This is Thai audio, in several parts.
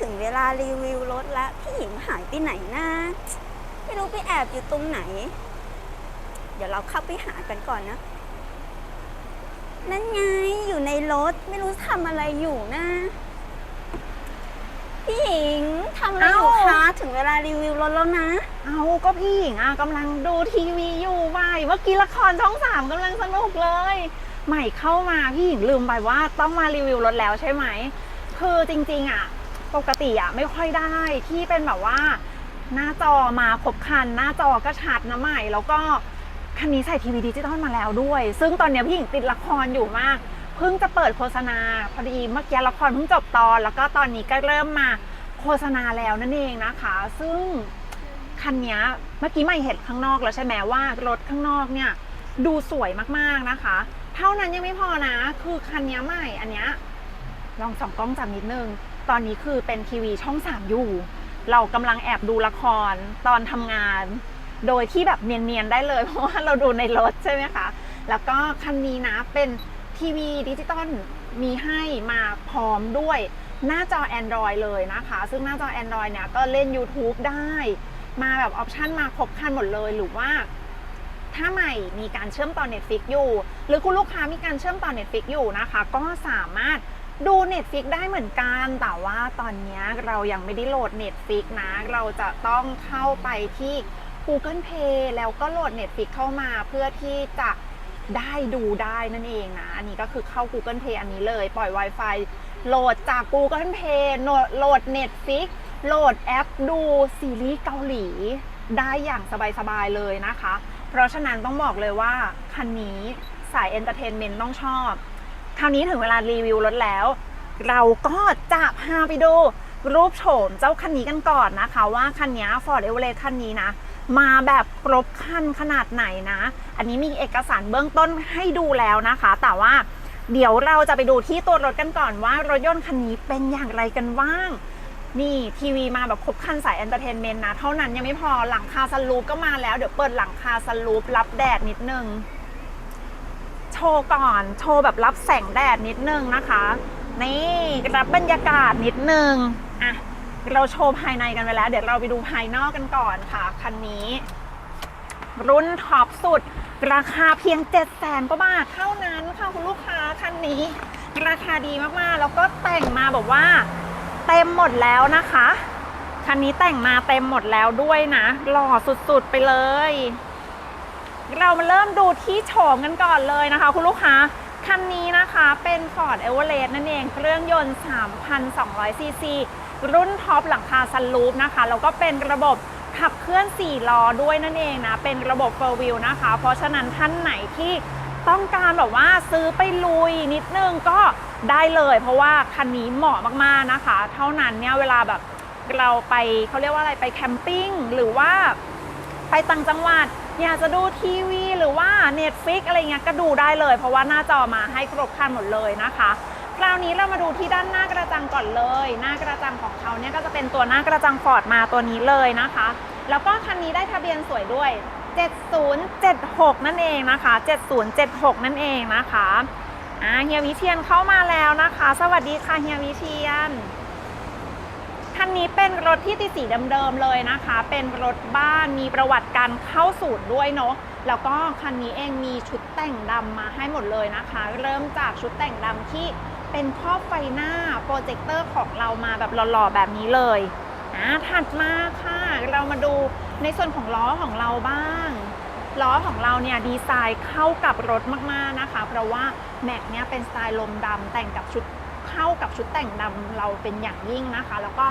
ถึงเวลารีวิวรถแล้วพี่หญิงหายไปไหนนะไม่รู้ไปแอบอยู่ตรงไหน เดี๋ยวเราเข้าไปหากันก่อนนะ นั่นไงอยู่ในรถไม่รู้ทำอะไรอยู่นะ พี่หญิงทำอะไรอยู่เอ้าคะถึงเวลารีวิวรถแล้วนะ เอาก็พี่หญิงอะกำลังดูทีวีอยู่ไปเมื่อกี้ละครช่องสามกำลังสนุกเลย ใหม่เข้ามาพี่หญิงลืมไปว่าต้องมารีวิวรถแล้วใช่ไหมคือจริงๆอะ ปกติอะไม่ค่อยได้ที่เป็นแบบว่า หน้าจอมาครบคัน หน้าจอก็ชัดนะใหม่ แล้วก็คันนี้ใส่ทีวีดิจิตอลมาแล้วด้วย ซึ่งตอนเนี้ยพี่หญิงติดละครอยู่มากเพิ่งจะเปิดโฆษณาพอดีเมื่อกี้ละครเพิ่งจบตอน แล้วก็ตอนนี้ก็เริ่มมาโฆษณาแล้วนั่นเองนะคะ ซึ่งคันนี้เมื่อกี้ไม่เห็นข้างนอกแล้วใช่ไหมว่ารถข้างนอกเนี่ยดูสวยมากๆนะคะ เท่านั้นยังไม่พอนะ คือคันนี้ใหม่อันเนี้ยลองส่องกล้องจับนิดนึง ตอนนี้คือเป็นทีวีช่องสามอยู่ เรากำลังแอบดูละครตอนทำงาน โดยที่แบบเนียนๆได้เลย เพราะว่าเราดูในรถใช่ไหมคะ แล้วก็คันนี้นะเป็นทีวีดิจิตอลมีให้มาพร้อมด้วยหน้าจอ Android เลยนะคะ ซึ่งหน้าจอ Android เนี่ยก็เล่น YouTube ได้ มาแบบออปชันมาครบคันหมดเลยหรือว่า ถ้าใหม่มีการเชื่อมต่อ Netflix อยู่ หรือคุณลูกค้ามีการเชื่อมต่อ Netflix อยู่นะคะ ก็สามารถ ดู Netflix ได้เหมือนกัน แต่ว่าตอนนี้เรายังไม่ได้โหลด Netflix นะ เราจะต้องเข้าไปที่ Google Play แล้วก็โหลด Netflix เข้ามาเพื่อที่จะได้ดูได้นั่นเองนะ อันนี้ก็คือเข้า Google Play อันนี้เลย ปล่อย Wi-Fi โหลดจาก Google Play โหลดโหลด Netflix โหลดแอปดูซีรีส์เกาหลี ได้อย่างสบายๆเลยนะคะ เพราะฉะนั้นต้องบอกเลยว่า คันนี้สายเอนเตอร์เทนเมนต์ต้องชอบ คราวนี้ถึงเวลารีวิวรถแล้ว เราก็จะพาไปดูรูปโฉมเจ้าคันนี้กันก่อนนะคะ ว่าคันนี้ Ford e v e r e s t คันนี้นะ มาแบบครบคันขนาดไหนนะ อันนี้มีเอกสารเบื้องต้นให้ดูแล้วนะคะ แต่ว่าเดี๋ยวเราจะไปดูที่ตัวรถกันก่อนว่ารถยนต์คันนี้เป็นอย่างไรกันบ้าง นี่ทีวีมาแบบครบคันสายเอนเตอร์เทนเมนต์นะ เท่านั้นยังไม่พอหลังคาสลูปก็มาแล้วเดี๋ยวเปิดหลังคาสลูปรับแดดนิดนึง โชว์ก่อน โชว์แบบรับแสงแดดนิดนึงนะคะ นี่รับบรรยากาศนิดนึงอะเราโชว์ภายในกันไปแล้ว เดี๋ยวเราไปดูภายนอกกันก่อนค่ะ คันนี้ รุ่นท็อปสุด ราคาเพียง 7 0 0 0 0 0กว่าบาทเท่านั้นค่ะคุณลูกค้าคันนี้ ราคาดีมากๆ แล้วก็แต่งมาแบบว่า เต็มหมดแล้วนะคะ คันนี้แต่งมาเต็มหมดแล้วด้วยนะ หล่อสุดๆไปเลย เรามาเริ่มดูที่โฉมกันก่อนเลยนะคะ คุณลูกค้า คันนี้นะคะเป็น Ford Everest นั่นเอง เครื่องยนต์ 3,200 ซีซี รุ่นท็อปหลังคาซันรูฟนะคะ แล้วก็เป็นระบบขับเคลื่อน 4 ล้อด้วยนั่นเองนะ เป็นระบบ4 wheel นะคะ เพราะฉะนั้นท่านไหนที่ต้องการแบบว่าซื้อไปลุยนิดนึงก็ได้เลย เพราะว่าคันนี้เหมาะมากๆนะคะ เท่านั้นเนี่ยเวลาแบบเราไปเขาเรียกว่าอะไรไปแคมปิ้งหรือว่าไปต่างจังหวัด อยากจะดูทีวีหรือว่า Netflix อะไรเงี้ยก็ดูได้เลย เพราะว่าหน้าจอมาให้ครบครันหมดเลยนะคะคราวนี้เรามาดูที่ด้านหน้ากระจังก่อนเลย หน้ากระจังของเขาเนี่ยก็จะเป็นตัวหน้ากระจังฟอร์ดมาตัวนี้เลยนะคะ แล้วก็คันนี้ได้ทะเบียนสวยด้วย 7076 นั่นเองนะคะ 7076 นั่นเองนะคะอ่าเฮียวิเชียนเข้ามาแล้วนะคะ สวัสดีค่ะเฮียวิเชียน คันนี้เป็นรถที่ติดสีเดิมๆเลยนะคะ เป็นรถบ้านมีประวัติการเข้าสูตรด้วยเนาะแล้วก็คันนี้เองมีชุดแต่งดำมาให้หมดเลยนะคะ เริ่มจากชุดแต่งดำที่เป็นครอบไฟหน้าโปรเจคเตอร์ของเรามาแบบหล่อๆแบบนี้เลยอ่าถัดมาค่ะ เรามาดูในส่วนของล้อของเราบ้างล้อของเราเนี่ยดีไซน์เข้ากับรถมากๆนะคะ เพราะว่าแม็กเนี่ยเป็นสไตล์ลมดำแต่งกับชุดเข้ากับชุดแต่งดำเราเป็นอย่างยิ่งนะคะ แล้วก็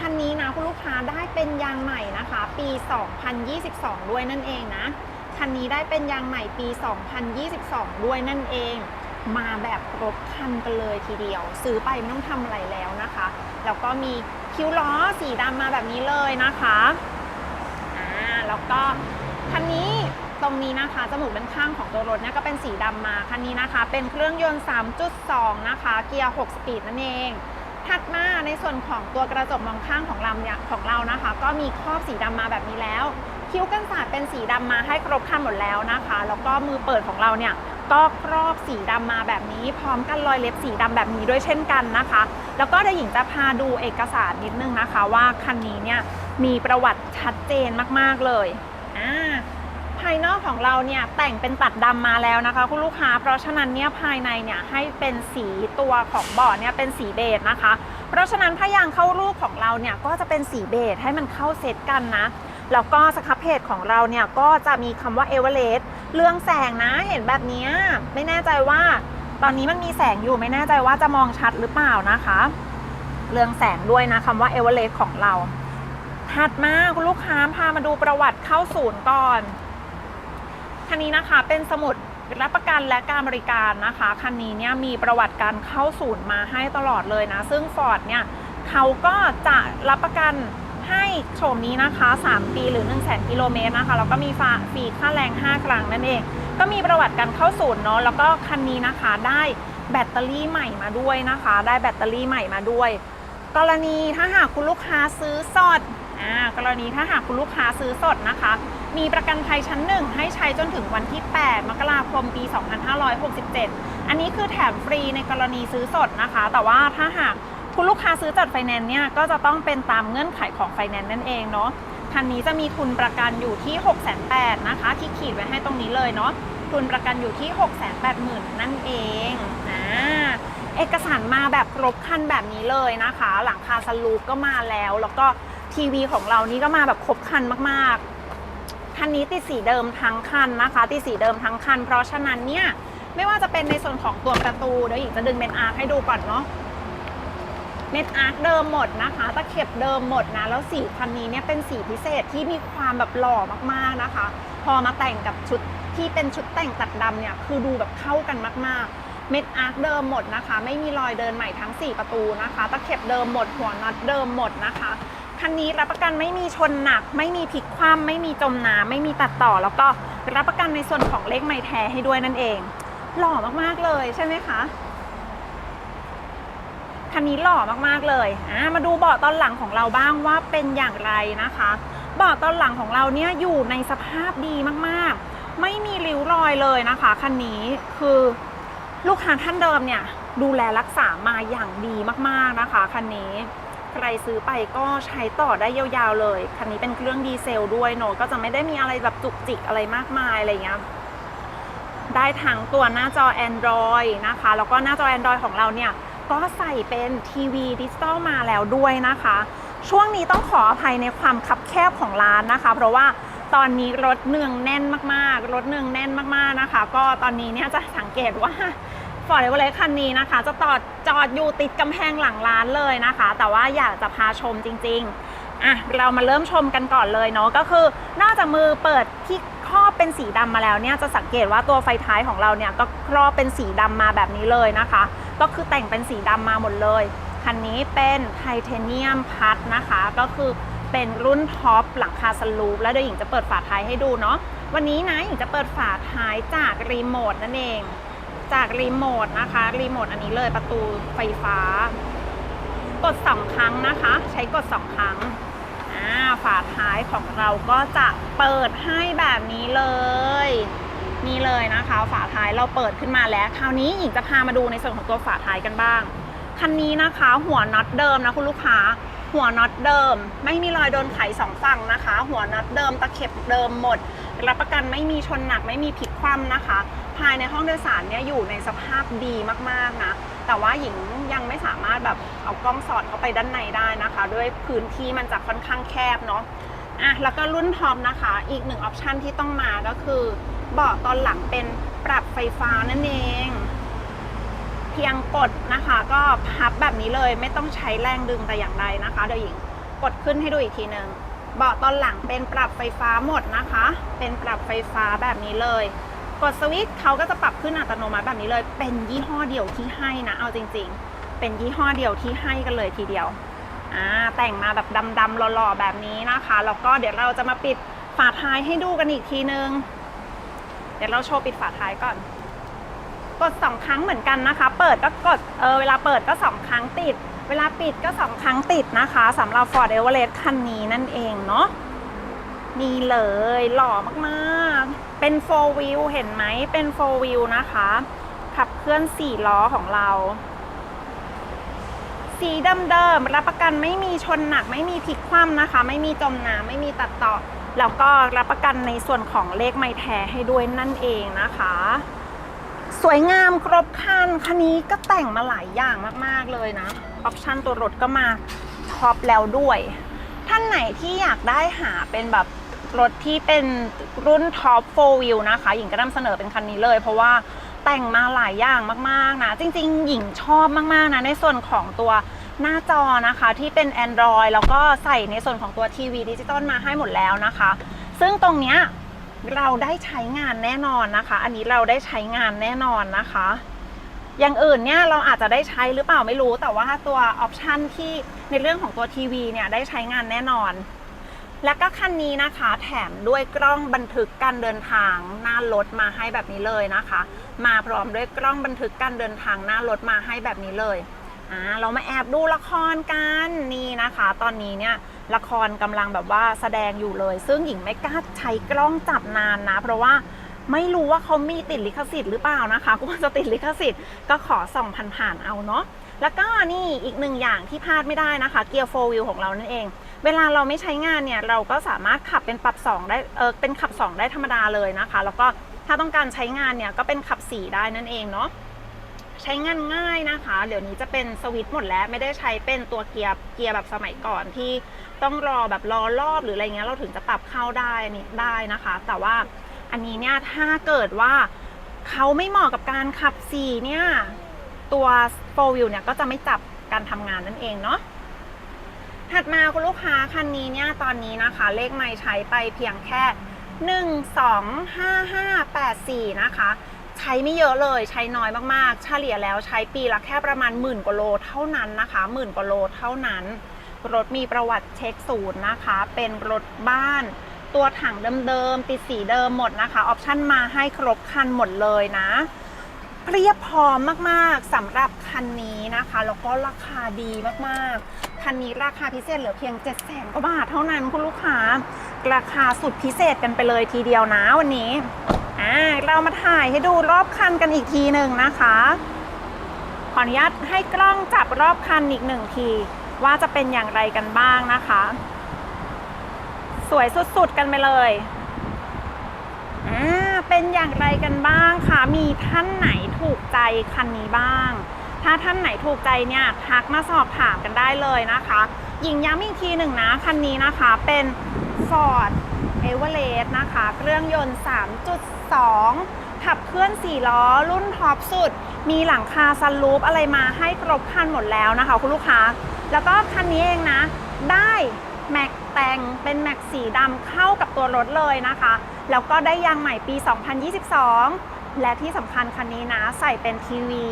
คันนี้นะคุณลูกค้าได้เป็นยางใหม่นะคะ ปี 2022 ด้วยนั่นเองนะ คันนี้ได้เป็นยางใหม่ปี 2022 ด้วยนั่นเอง มาแบบครบคันกันเลยทีเดียว ซื้อไปไม่ต้องทำอะไรแล้วนะคะ แล้วก็มีคิ้วล้อสีดำมาแบบนี้เลยนะคะอ่าแล้วก็คันนี้ตรงนี้นะคะจมูกด้านข้างของตัวรถเนี่ยก็เป็นสีดำมาคันนี้นะคะ เป็นเครื่องยนต์ 3.2 นะคะ เกียร์ 6 สปีดนั่นเอง ถัดมาในส่วนของตัวกระจกมองข้างของเราเนี่ยของเรานะคะ ก็มีครอบสีดำมาแบบนี้แล้ว คิ้วกันสาดเป็นสีดำมาให้ครบคันหมดแล้วนะคะ แล้วก็มือเปิดของเราเนี่ยก็ครอบสีดำมาแบบนี้ พร้อมกันรอยเล็บสีดำแบบนี้ด้วยเช่นกันนะคะ แล้วก็เดี๋ยวหญิงจะพาดูเอกสารนิดนึงนะคะ ว่าคันนี้เนี่ยมีประวัติชัดเจนมากๆเลยอ่า ภายนอกของเราเนี่ยแต่งเป็นตัดดำมาแล้วนะคะ คุณลูกค้า เพราะฉะนั้นเนี่ยภายในเนี่ยให้เป็นสีตัวของเบาะเนี่ยเป็นสีเบจนะคะ เพราะฉะนั้นผ้ายางเข้ารูปของเราเนี่ยก็จะเป็นสีเบจให้มันเข้าเซตกันนะแล้วก็สครับเพจของเราเนี่ยก็จะมีคำว่าเอเวอเรสต์เรื่องแสงนะเห็นแบบนี้ไม่แน่ใจว่า ตอนนี้มันมีแสงอยู่ไม่แน่ใจว่าจะมองชัดหรือเปล่านะคะ เรื่องแสงด้วยนะคำว่าเอเวอเรสต์ของเราถัดมาคุณลูกค้าพามาดูประวัติเข้าศูนย์ก่อน คันนี้นะคะเป็นสมุดรับประกันและการบริการนะคะ คันนี้เนี่ยมีประวัติการเข้าศูนย์มาให้ตลอดเลยนะ ซึ่ง Ford เนี่ยเขาก็จะรับประกันให้โฉมนี้นะคะ 3 ปีหรือ 1 0 0 0 0แกิโลเมตรนะคะแล้วก็มีฟาฟรีค่าแรง 5 ครั้งนั่นเอง ก็มีประวัติการเข้าศูนย์เนาะแล้วก็คันนี้นะคะได้แบตเตอรี่ใหม่มาด้วยนะคะ ได้แบตเตอรี่ใหม่มาด้วย กรณีถ้าหากคุณลูกค้าซื้อสดอ่ากรณีถ้าหากคุณลูกค้าซื้อสดนะคะ มีประกันภัยชั้นหนึ่งให้ใช้จนถึงวันที่ 8 มกราคม ปี 2567 อันนี้คือแถมฟรีในกรณีซื้อสดนะคะ แต่ว่าถ้าหากคุณลูกค้าซื้อจัดไฟแนนซ์เนี่ยก็จะต้องเป็นตามเงื่อนไขของไฟแนนซ์นั่นเองเนาะคันนี้จะมีทุนประกันอยู่ที่ 6 8 0 0 0นะคะ ที่ขีดไว้ให้ตรงนี้เลยเนาะทุนประกันอยู่ที่ 6 8 0 0 0 0 นั่นเองอ่าเอกสารมาแบบครบคันแบบนี้เลยนะคะ หลังคาสลูปก็มาแล้ว แล้วก็ทีวีของเรานี่ก็มาแบบครบคันมากๆ คันนี้ติดสีเดิมทั้งคันนะคะติดสีเดิมทั้งคัน เพราะฉะนั้นเนี่ยไม่ว่าจะเป็นในส่วนของตัวประตูเดี๋ยวหญิงจะดึงเมนอาร์ให้ดูก่อนเนาะเม็ดอาร์ตเดิมหมดนะคะตะเข็บเดิมหมดนะแล้วสีคันนี้เนี่ยเป็นสีพิเศษที่มีความแบบหล่อมากๆนะคะ พอมาแต่งกับชุดที่เป็นชุดแต่งตัดดำเนี่ยคือดูแบบเข้ากันมากๆ เม็ดอาร์ตเดิมหมดนะคะ ไม่มีรอยเดินใหม่ทั้ง 4 ประตูนะคะ ตะเข็บเดิมหมดหัวน็อตเดิมหมดนะคะ คันนี้รับประกันไม่มีชนหนัก ไม่มีพลิกคว่ำไม่มีจมน้ำไม่มีตัดต่อ แล้วก็รับประกันในส่วนของเลขไม้แท้ให้ด้วยนั่นเอง หล่อมากๆเลยใช่ไหมคะคันนี้หล่อมากๆเลยอ่ามาดูเบาะตอนหลังของเราบ้างว่าเป็นอย่างไรนะคะเบาะตอนหลังของเราเนี่ยอยู่ในสภาพดีมากๆ ไม่มีริ้วรอยเลยนะคะคันนี้คือลูกค้าท่านเดิมเนี่ยดูแลรักษามาอย่างดีมากๆนะคะคันนี้ ใครซื้อไปก็ใช้ต่อได้ยาวๆเลย คันนี้เป็นเครื่องดีเซลด้วยเนอะก็จะไม่ได้มีอะไรแบบจุกจิกอะไรมากมายอะไรเงี้ยได้ทั้งตัวหน้าจอ Android นะคะ แล้วก็หน้าจอ Android ของเราเนี่ย ก็ใส่เป็นทีวีดิจิตอลมาแล้วด้วยนะคะ ช่วงนี้ต้องขออภัยในความคับแคบของร้านนะคะ เพราะว่าตอนนี้รถเนืองแน่นมากๆ รถเนืองแน่นมากๆนะคะ ก็ตอนนี้เนี่ยจะสังเกตว่า ฟอร์ดเอเวอเรสต์คันนี้นะคะ จะจอดจอดอยู่ติดกำแพงหลังร้านเลยนะคะ แต่ว่าอยากจะพาชมจริงๆอะเรามาเริ่มชมกันก่อนเลยเนาะก็คือนอกจากมือเปิดที่ครอบเป็นสีดำมาแล้วเนี่ยจะสังเกตว่าตัวไฟท้ายของเราเนี่ยก็ครอบเป็นสีดำมาแบบนี้เลยนะคะ ก็คือแต่งเป็นสีดำมาหมดเลย คันนี้เป็นไทเทเนียมพัดนะคะ ก็คือเป็นรุ่นท็อปหลังคาสลูปแล้วเดี๋ยวหญิงจะเปิดฝาท้ายให้ดูเนาะวันนี้นะหญิงจะเปิดฝาท้ายจากรีโมทนั่นเอง จากรีโมทนะคะรีโมทอันนี้เลยประตูไฟฟ้า กดสองครั้งนะคะ ใช้กดสองครั้งฝาท้ายของเราก็จะเปิดให้แบบนี้เลย นี่เลยนะคะ ฝาท้ายเราเปิดขึ้นมาแล้ว คราวนี้หญิงจะพามาดูในส่วนของตัวฝาท้ายกันบ้างคันนี้นะคะ หัวน็อตเดิมนะคุณลูกค้า หัวน็อตเดิม ไม่มีรอยโดนไขสองฝั่งนะคะ หัวน็อตเดิมตะเข็บเดิมหมด รับประกันไม่มีชนหนักไม่มีพลิกคว่ำนะคะ ภายในห้องโดยสารเนี่ยอยู่ในสภาพดีมากๆนะ แต่ว่าหญิงยังไม่สามารถแบบเอากล้องสอดเข้าไปด้านในได้นะคะ ด้วยพื้นที่มันจะค่อนข้างแคบเนาะอะแล้วก็รุ่นท็อปนะคะ อีกหนึ่งออปชันที่ต้องมาก็คือเบาะตอนหลังเป็นปรับไฟฟ้านั่นเอง เพียงกดนะคะ ก็พับแบบนี้เลยไม่ต้องใช้แรงดึงแต่อย่างใดนะคะเดี๋ยวหญิงกดขึ้นให้ดูอีกทีหนึ่ง เบาะตอนหลังเป็นปรับไฟฟ้าหมดนะคะ เป็นปรับไฟฟ้าแบบนี้เลย กดสวิตช์เขาก็จะปรับขึ้นอัตโนมัติแบบนี้เลย เป็นยี่ห้อเดียวที่ให้นะ เอาจริง ๆ เป็นยี่ห้อเดียวที่ให้กันเลยทีเดียวอ่าแต่งมาแบบดำๆหล่อๆแบบนี้นะคะแล้วก็เดี๋ยวเราจะมาปิดฝาท้ายให้ดูกันอีกทีนึง เดี๋ยวเราโชว์ปิดฝาท้ายก่อน กดสองครั้งเหมือนกันนะคะ เปิดก็กดเออเวลาเปิดก็สองครั้งติด เวลาปิดก็สองครั้งติดนะคะสำหรับ Ford Everest คันนี้นั่นเองเนาะนี่เลยหล่อมากๆ เป็นโฟวิวเห็นไหมเป็นโฟวิวนะคะ ขับเคลื่อนสี่ล้อของเรา สีเดิมๆรับประกันไม่มีชนหนัก ไม่มีพลิกคว่ำนะคะ ไม่มีจมน้ำไม่มีตัดต่อ แล้วก็รับประกันในส่วนของเลขไม้แท้ให้ด้วยนั่นเองนะคะ วยงามครบครันคันนี้ก็แต่งมาหลายอย่างมากๆเลยนะ ออปชันตัวรถก็มาท็อปแล้วด้วย ท่านไหนที่อยากได้หาเป็นแบบรถที่เป็นรุ่นท็อปโฟวิวนะคะ หญิงก็นำเสนอเป็นคันนี้เลย เพราะว่าแต่งมาหลายอย่างมากๆนะ จริง ๆ หญิงชอบมากๆนะ ในส่วนของตัวหน้าจอนะคะที่เป็น Android แล้วก็ใส่ในส่วนของตัวทีวีดิจิตอลมาให้หมดแล้วนะคะ ซึ่งตรงเนี้ย เราได้ใช้งานแน่นอนนะคะ อันนี้เราได้ใช้งานแน่นอนนะคะ อย่างอื่นเนี่ยเราอาจจะได้ใช้หรือเปล่าไม่รู้ แต่ว่าตัวออปชันที่ในเรื่องของตัวทีวีเนี่ยได้ใช้งานแน่นอน และก็คันนี้นะคะแถมด้วยกล้องบันทึกการเดินทางหน้ารถมาให้แบบนี้เลยนะคะ มาพร้อมด้วยกล้องบันทึกการเดินทางหน้ารถมาให้แบบนี้เลยอ่าเรามาแอบดูละครกันนี่นะคะ ตอนนี้เนี่ย ละครกำลังแบบว่าแสดงอยู่เลย ซึ่งหญิงไม่กล้าใช้กล้องจับนานนะ เพราะว่าไม่รู้ว่าเขามีติดลิขสิทธิ์หรือเปล่านะคะกลัวจะติดลิขสิทธิ์ก็ขอส่องผ่านๆเอาเนาะแล้วก็นี่อีกหนึ่งอย่างที่พลาดไม่ได้นะคะเกียร์โฟวิลของเรานั่นเอง เวลาเราไม่ใช้งานเนี่ยเราก็สามารถขับเป็นปรับ2ได้เออเป็นขับ 2 ได้ธรรมดาเลยนะคะ แล้วก็ถ้าต้องการใช้งานเนี่ยก็เป็นขับ 4 ได้นั่นเองเนาะ ใช้งานง่ายนะคะ เดี๋ยวนี้จะเป็นสวิตช์หมดแล้วไม่ได้ใช้เป็นตัวเกียร์เกียร์แบบสมัยก่อนที่ต้องรอแบบรอรอบหรืออะไรเงี้ยเราถึงจะปรับเข้าได้นี่ได้นะคะ แต่ว่าอันนี้เนี่ยถ้าเกิดว่าเขาไม่เหมาะกับการขับ4เนี่ยตัว4 wheel เนี่ยก็จะไม่จับการทำงานนั่นเองเนาะถัดมาคุณลูกค้าคันนี้เนี่ยตอนนี้นะคะ เลขไม่ใช้ไปเพียงแค่ 1 2 5 5 8 4 นะคะ ใช้ไม่เยอะเลยใช้น้อยมากๆ เฉลี่ยแล้วใช้ปีละแค่ประมาณหมื่นกว่าโลเท่านั้นนะคะหมื่นกว่าโลเท่านั้น รถมีประวัติเช็คศูนย์นะคะ เป็นรถบ้าน ตัวถังเดิมๆติดสีเดิมหมดนะคะออปชั่นมาให้ครบคันหมดเลยนะเรียบพร้อมมากๆสำหรับคันนี้นะคะแล้วก็ราคาดีมากๆ คันนี้ราคาพิเศษเหลือเพียง 7 0 0 0 0กว่าบาทเท่านั้นคุณลูกค้า ราคาสุดพิเศษกันไปเลยทีเดียวนะวันนี้ อ่าเรามาถ่ายให้ดูรอบคันกันอีกทีหนึ่งนะคะ ขออนุญาตให้กล้องจับรอบคันอีกหนึ่งที ว่าจะเป็นอย่างไรกันบ้างนะคะ สวยสุดๆกันไปเลยอ่าเป็นอย่างไรกันบ้างคะมีท่านไหนถูกใจคันนี้บ้าง ถ้าท่านไหนถูกใจเนี่ยทักมาสอบถามกันได้เลยนะคะยิงย้ำอีกทีหนึ่งนะ คันนี้นะคะเป็น Ford e v e r e s t นะคะ เครื่องยนต์ 3.2 ขับเคลื่อน 4 ล้อ รุ่นท็อปสุด มีหลังคาซันรูปอะไรมาให้ครบคันหมดแล้วนะคะ คุณลูกค้า แล้วก็คันนี้เองนะ ได้แม็กแต่งเป็นแม็กสีดำเข้ากับตัวรถเลยนะคะ แล้วก็ได้ยางใหม่ปี 2022 และที่สำคัญคันนี้นะ ใส่เป็นทีวี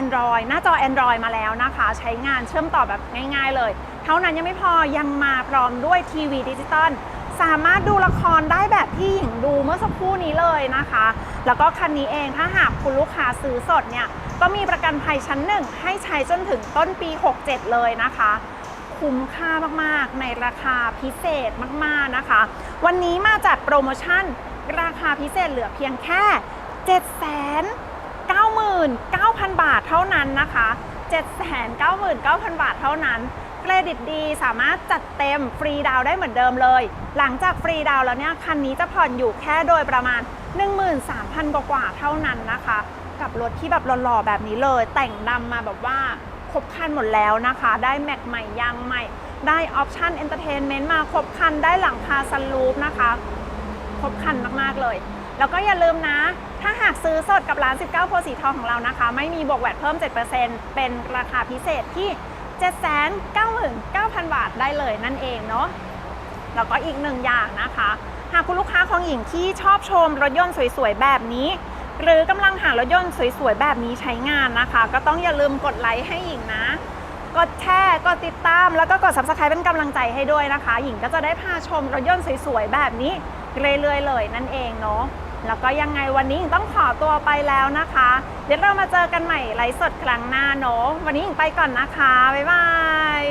Android หน้าจอ Android มาแล้วนะคะ ใช้งานเชื่อมต่อแบบง่าย ๆ เลย เท่านั้นยังไม่พอยังมาพร้อมด้วยทีวีดิจิตอล สามารถดูละครได้แบบที่หญิงดูเมื่อสักครู่นี้เลยนะคะ แล้วก็คันนี้เองถ้าหากคุณลูกค้าซื้อสดเนี่ยก็มีประกันภัยชั้นหนึ่งให้ใช้จนถึงต้นปี 67 เลยนะคะ คุ้มค่ามากๆ ในราคาพิเศษมากๆนะคะ วันนี้มาจัดโปรโมชั่นราคาพิเศษเหลือเพียงแค่ 799,000 บาทเท่านั้นนะคะ 799,000 บาทเท่านั้น เครดิตดี สามารถจัดเต็มฟรีดาวได้เหมือนเดิมเลย หลังจากฟรีดาวแล้วเนี่ยคันนี้จะผ่อนอยู่แค่โดยประมาณ 13,000กว่าเท่านั้นนะคะ กับรถที่แบบหล่อๆแบบนี้เลย แต่งดำมาแบบว่าครบคันหมดแล้วนะคะ ได้แม็กใหม่ยางใหม่ ได้ออปชั่นเอนเตอร์เทนเมนต์มาครบคันได้หลังคาซันรูฟนะคะครบคันมากๆเลย แล้วก็อย่าลืมนะ ถ้าหากซื้อสดกับร้าน 19โพสีทองของเรานะคะ ไม่มีบวกแวดเพิ่ม 7%เป็นราคาพิเศษที่ 799,000 บาทได้เลยนั่นเองเนาะแล้วก็อีกหนึ่งอย่างนะคะ หากคุณลูกค้าของหญิงที่ชอบชมรถยนต์สวยๆ แบบนี้ หรือกำลังหารถยนต์สวยๆ แบบนี้ใช้งานนะคะ ก็ต้องอย่าลืมกดไลค์ให้หญิงนะ กดแชร์กดติดตาม แล้วก็กด subscribe เป็นกำลังใจให้ด้วยนะคะ หญิงก็จะได้พาชมรถยนต์สวยๆ แบบนี้เรื่อยๆเลยนั่นเองเนาะ แล้วก็ยังไงวันนี้หญิงต้องขอตัวไปแล้วนะคะ เดี๋ยวเรามาเจอกันใหม่ไลฟ์สดครั้งหน้าเนาะวันนี้หญิงไปก่อนนะคะ บ๊ายบาย